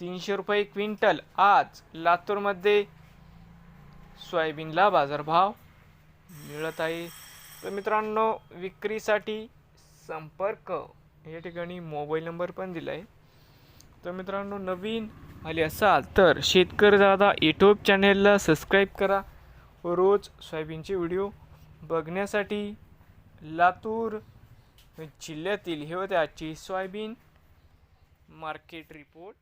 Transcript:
तीनशे रुपये क्विंटल. आज लातूरमध्ये सोयाबीनला बाजारभाव मिळत आहे. तर मित्रांनो विक्रीसाठी संपर्क. या ठिकाणी मोबाईल नंबर पण दिला आहे तर मित्रांनो नवीन आले असाल तर शेतकरी दादा यूट्यूब चॅनेलला सबस्क्राईब करा. रोज सोयाबीनचे व्हिडिओ बघण्यासाठी लातूर जिल्ह्यातील हे होते आजची सोयाबीन मार्केट रिपोर्ट